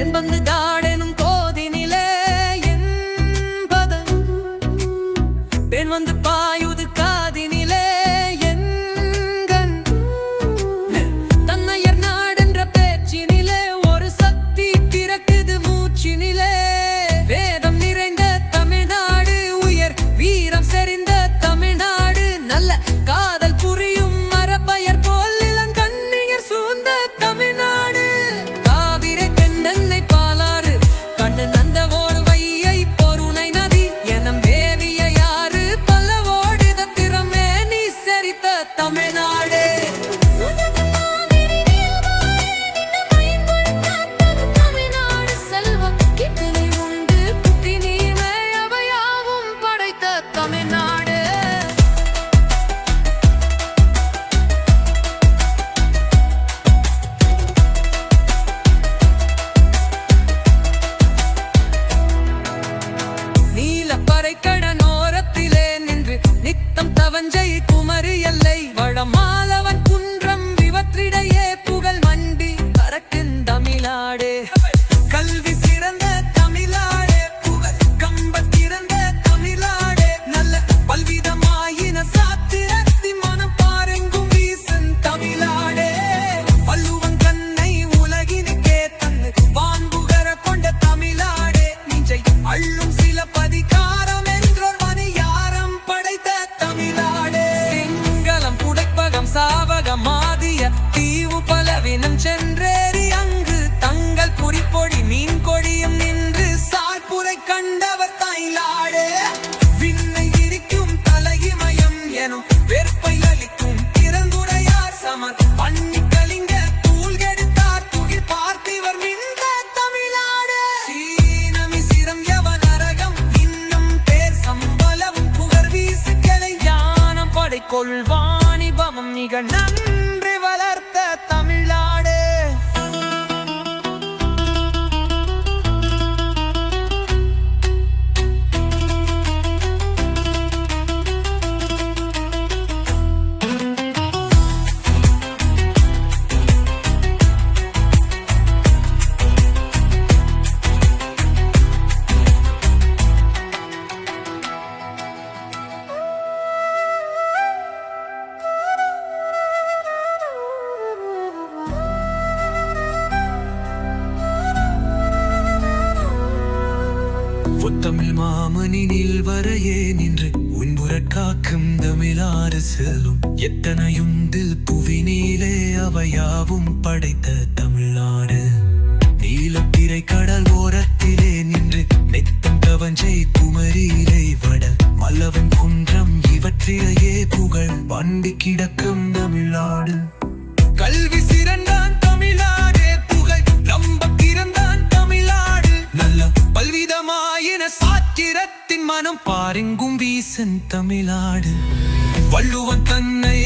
Remember the dark. coming up. சென்றேறி அங்கு தங்கள் குறிப்பொடி மீன் கொடியும் நின்று சார்புரை கண்டவர் தாய்லாடு விண்ணை விரிக்கும் தலையிமயம் எனும் வெறுப்பை அளிக்கும் திறந்துடையார் சமர். பண்ணி கலிங்க தூள்கெடுத்தார் துகில் பார்த்திவர் மிந்த தமிழ்நாடு. சீனமி சிரம் யவன் அரகம் இன்னும் பேர் சம்பளவும் புகர் வீசுகளை கிளை. ஞானம் படை கொள்வாணிபமம் மிக புத்தமிழ் மாமனினில் வரையே நின்று உன்புறக் காக்கும் தமிழாறு செல்லும். புவி புவிநீலே அவையாவும் படைத்த தமிழ்நாடு. நீலத்திரை கடல் ஓரத்திலே நின்று நெத்தம் கவஞ்சை குமரியிலே வடல். மல்லவன் குன்றம் இவற்றிலேயே புகழ். பண்டி கிடக்கும் தமிழ்நாடு. என சாத்திரத்தின் மனம் பாருங்கும் வீசன் தமிழாடு வள்ளுவன் தன்னை